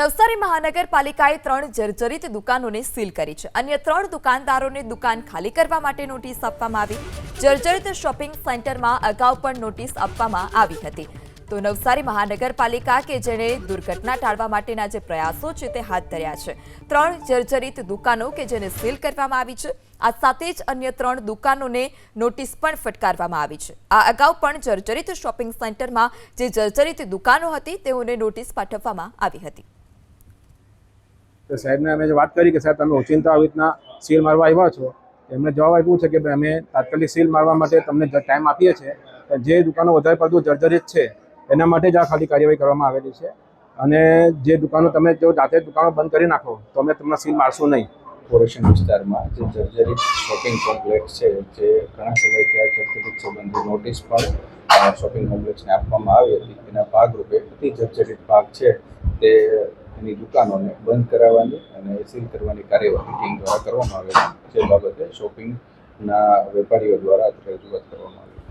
નવસારી મહાનગરપાલિકાએ ત્રણ જર્જરિત દુકાનોને સીલ કરી છે. અન્ય ત્રણ દુકાનદારોને દુકાન ખાલી કરવા માટે નોટિસ આપવામાં આવી. જર્જરિત શોપિંગ સેન્ટરમાં અગાઉ પણ નોટિસ આપવામાં આવી હતી. તો નવસારી મહાનગરપાલિકા કે જેણે દુર્ઘટના ટાળવા માટેના જે પ્રયાસો છે તે હાથ ધર્યા છે. ત્રણ જર્જરિત દુકાનો કે જેને સીલ કરવામાં આવી છે. આ સાથે જ અન્ય ત્રણ દુકાનોને નોટિસ પણ ફટકારવામાં આવી છે. આ અગાઉ પણ જર્જરિત શોપિંગ સેન્ટરમાં જે જર્જરિત દુકાનો હતી તેઓને નોટિસ પાઠવવામાં આવી હતી. તો સાહેબને અમે વાત કરી કે સાહેબ તમે ઓચિંતા આવી રીતના સીલ મારવા આવ્યા છો એમણે જવાબ આપ્યું છે કે અમે તાત્કાલિક સીલ મારવા માટે તમને ટાઈમ આપીએ છીએ જે દુકાનો વધારે પડતું જર્જરિત છે, એના માટે જ આ ખાલી કાર્યવાહી કરવામાં આવેલી છે. અને જે દુકાનો તમે જો જાતે દુકાનો બંધ કરી નાખો, તો અમે તમને સીલ મારશું નહીં. કોર્પોરેશન વિસ્તારમાં જે જર્જરિત શોપિંગ કોમ્પ્લેક્સ છે, જે ઘણા સમયથી આ જર્જરિત સંબંધી નોટિસ પણ શોપિંગ કોમ્પ્લેક્સને આપવામાં આવી હતી. એના ભાગરૂપે અતિ જર્જરિત ભાગ છે તે એની દુકાનોને બંધ કરાવવાની અને સીલ કરવાની કાર્યવાહી ટીમ દ્વારા કરવામાં આવે છે. જે બાબતે શોપિંગના વેપારીઓ દ્વારા રજૂઆત કરવામાં આવી.